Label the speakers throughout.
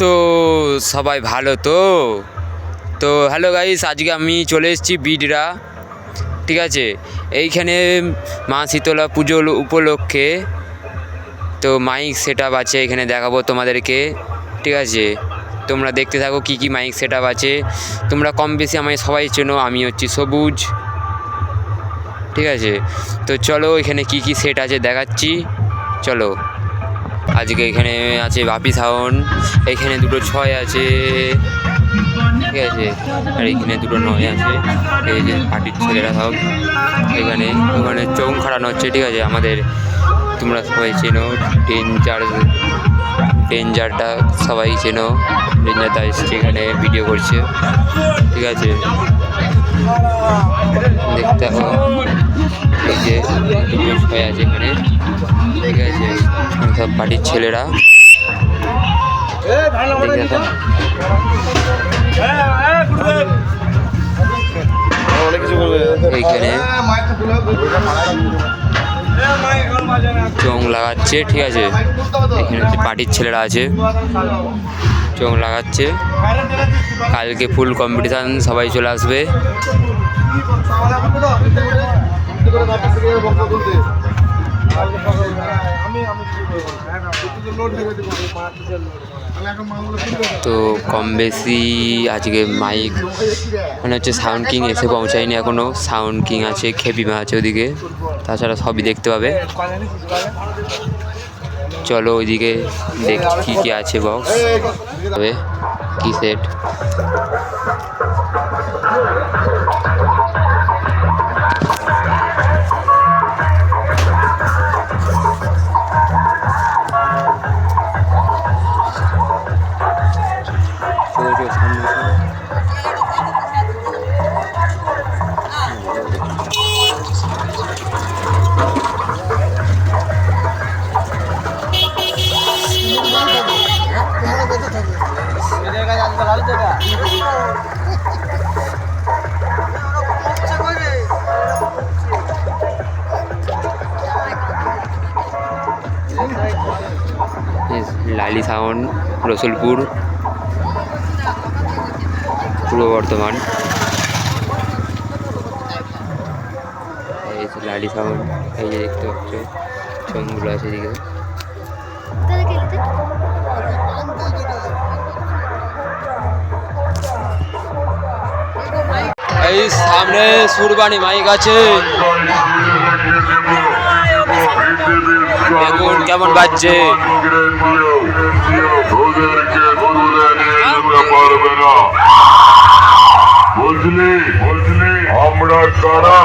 Speaker 1: তো সবাই ভালো তো? তো হ্যালো গাইস আজকে আমি চলে এসেছি বিডরা, ঠিক আছে? এইখানে মা শীতলা পুজো উপলক্ষে তো মাইক সেট আপ আছে, এখানে দেখাবো তোমাদেরকে, ঠিক আছে? তোমরা দেখতে থাকো কি কি মাইক সেট আপ আছে। তোমরা কম বেশি আমায় সবাই চেনো, আমি হচ্ছি সবুজ, ঠিক আছে? তো চলো এখানে কি কি সেট আছে দেখাচ্ছি, চলো। আজকে এখানে আছে বাপি সাউন্ড এখানে দুটো ছয় আছে, ঠিক আছে? আর এখানে দুটো নয় আছে, এই যে পার্টির ছেলেরা সব এখানে, ওখানে চৌং খাড়ানো হচ্ছে, ঠিক আছে? আমাদের তোমরা সবাই চেনো, ডেঞ্জার, ডেঞ্জারটা সবাই চেনো ডেঞ্জারটা এসছে এখানে ভিডিও করছে, ঠিক আছে? দেখতে হবে এই যে আছে এখানে, ঠিক আছে? সব পার্টির ছেলেরা। এইখানে চোং লাগাচ্ছে, ঠিক আছে? এখানে পার্টির ছেলেরা আছে। চোং লাগাচ্ছে। কালকে ফুল কম্পিটিশান সবাই চলে আসবে। তো কম বেশি আজকে মাইক মানে হচ্ছে সাউন্ড কিং এসে পৌঁছায়নি এখনও সাউন্ড কিং আছে খেপিমা আছে ওদিকে। তাছাড়া সবই দেখতে পাবে। চলো ওইদিকে দেখ কী কী আছে বক্স তবে কি সেট সাউন্ড রসুলপুর পূর্ব বর্ধমান। এই লালি সাউন্ড এই যে দেখতে পাচ্ছ, চোঙগুলো আছে এদিকে। এই সামনে সুরবানি মাইক আছে। কেমন বাজছে
Speaker 2: বুঝলি বুঝলি আমরা কারা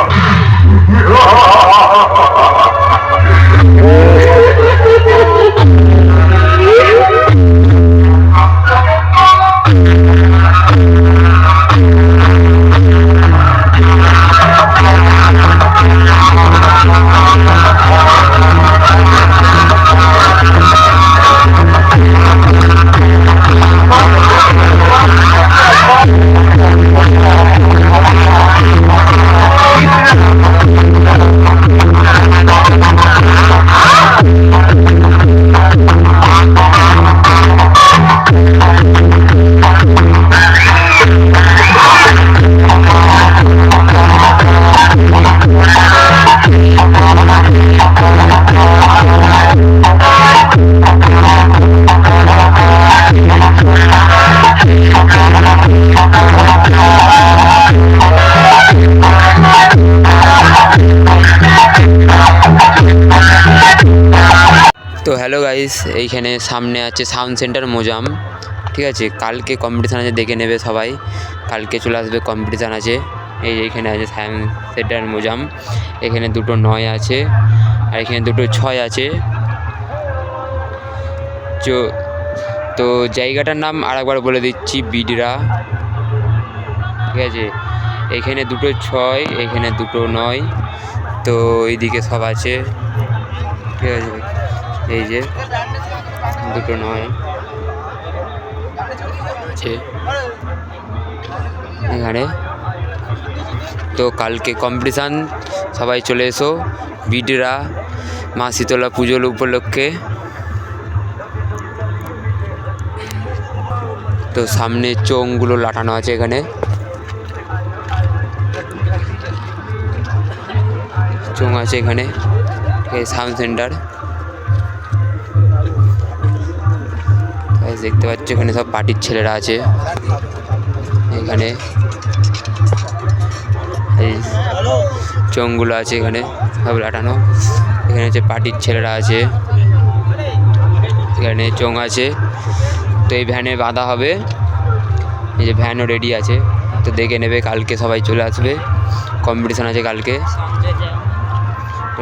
Speaker 1: গাইস এইখানে সামনে আছে সাউন্ড সেন্টার মোজাম, ঠিক আছে? কালকে কম্পিটিশান আছে, দেখে নেবে সবাই। কালকে চলে আসবে কম্পিটিশান আছে। এই এইখানে আছে সাউন্ড সেন্টার মোজাম, এখানে দুটো নয় আছে, আর এখানে দুটো ছয় আছে। তো জায়গাটার নাম আরেকবার বলে দিচ্ছি, বিডরা। ঠিক আছে? এখানে দুটো ছয়, এখানে দুটো নয়। তো এইদিকে সব আছে। ঠিক আছে? এই যে দুটো নয়। এখানে। তো কালকে কম্পিটিশান সবাই চলে এসো। বিডরা মা শীতলা পুজোর উপলক্ষে। তো সামনে চোঙগুলো লাটানো আছে এখানে। চোঙ আছে এখানে। Sound centre. দেখতে পাচ্ছ, এখানে সব পার্টির ছেলেরা আছে। এখানে এই চোঙগুলো আছে এখানে, সব লাটানো। এখানে হচ্ছে পার্টির ছেলেরা আছে। এখানে চোঙ আছে। তো এই ভ্যানে বাঁধা হবে। এই যে ভ্যানও রেডি আছে। তো দেখে নেবে, কালকে সবাই চলে আসবে। কম্পিটিশান আছে কালকে।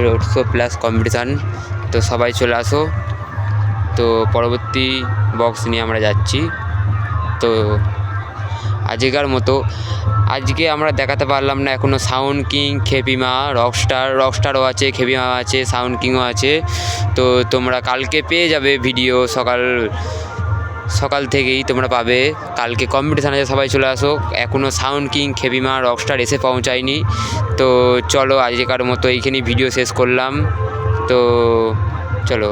Speaker 1: রোড শো প্লাস কম্পিটিশান তো সবাই চলে আসো। তো পরবর্তী বক্স নিয়ে আমরা যাচ্ছি। তো আজকের মতো। আজকে আমরা দেখাতে পারলাম না এখনও সাউন্ড কিং খেপিমা রকস্টার রকস্টারও আছে খেপিমা আছে সাউন্ড কিংও আছে। তো তোমরা কালকে পেয়ে যাবে ভিডিও সকাল সকাল থেকেই তোমরা পাবে। কালকে কম্পিটিশান আছে, সবাই চলে আসো। এখনও সাউন্ড কিং খেপিমা রকস্টার এসে পৌঁছায়নি। তো চলো আজকের মতো এইখানেই ভিডিও শেষ করলাম। তো চলো।